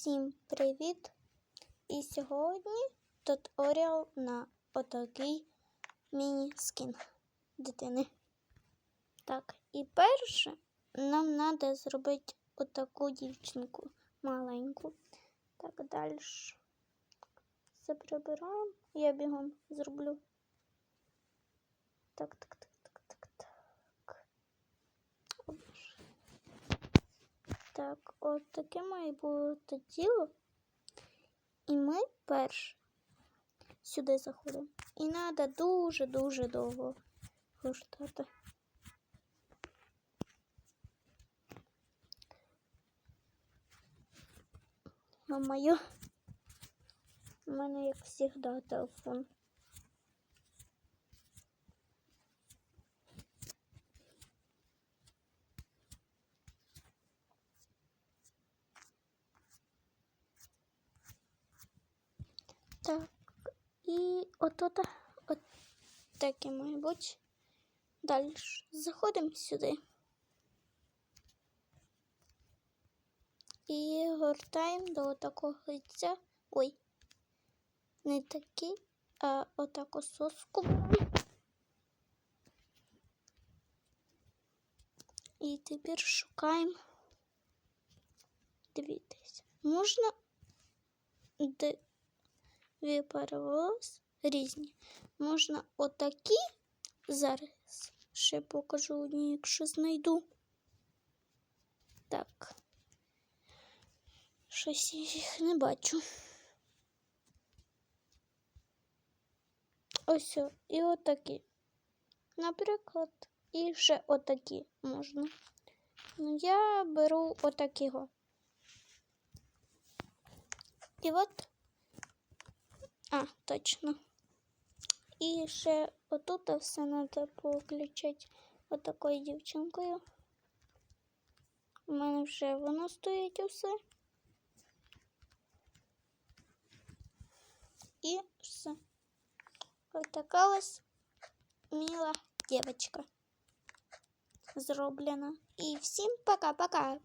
Всім привіт! І сьогодні туторіал на отакий міні-скін дитини. Так, і перше нам треба зробити отаку дівчинку маленьку. Так, далі. Все прибираємо. Я бігом зроблю. Так, так, так, Так, от таке має бути тіло. І ми перш сюди заходимо. І треба дуже-дуже довго гортати. Мамаю, у мене, як завжди, телефон. Так, і отут от таке має бути. Далі заходимо сюди. І гортаємо до такого яйця. Ой, не такий, а отаку соску. І тепер шукаємо. Дивіться, можна волос різні. Можна отакі зараз ще покажу одні, якщо знайду. Так. Щось їх не бачу. Ось і отакі. Наприклад, і ще отакі можна. Ну, я беру отакого. І от а, точно. І ще отут все треба поключати отакою дівчинкою. У мене вже воно стоїть усе. І все. Отака ось мила дівчинка зроблена. І всім пока-пока.